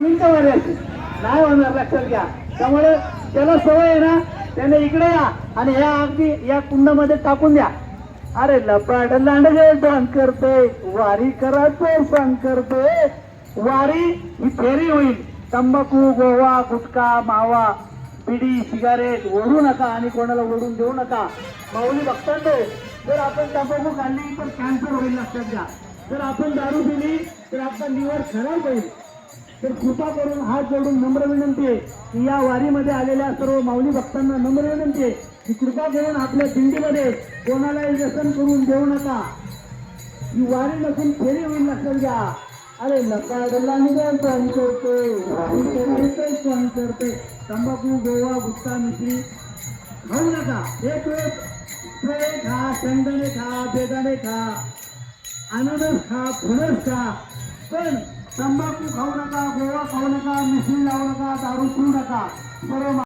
मिनिटं नाही होणार लक्षात घ्या. त्यामुळे त्याला सवय आहे ना त्याने इकडे या आणि ह्या अगदी या कुंडामध्ये टाकून द्या. अरे लपाड लांडगे सांग करते वारी करायचं सांग करते. वारी ही फेरी होईल. तंबाखू गोवा गुटखा मावा बिडी सिगारेट ओढू नका आणि कोणाला ओढून देऊ नका. माऊली बघतात जर आपण तंबाखू खाल्ली तर कॅन्सर होईल लक्षात घ्या. जर आपण दारू दिली तर आपला लिव्हर खराब होईल. तर कृपा करून हात जोडून नम्र विनंती आहे की या वारीमध्ये आलेल्या सर्व माऊली भक्तांना नम्र विनंती आहे की कृपा करून आपल्या दिंडीमध्ये कोणालाही व्यसन करून देऊ नका. ही वारी नसून फेरी होईल लक्षात घ्या. अरे लकाडला निघाल करते करते. तंबाखू गोवा गुप्ता मिश्री खाऊ नका. एक वेळ खा शेंगदाणे खा बेदाणे खा. अननस खा फणस खा. पण तंबाखू खाऊ नका. नका मिसळी लावू नका दारू पिऊ नका. सर्व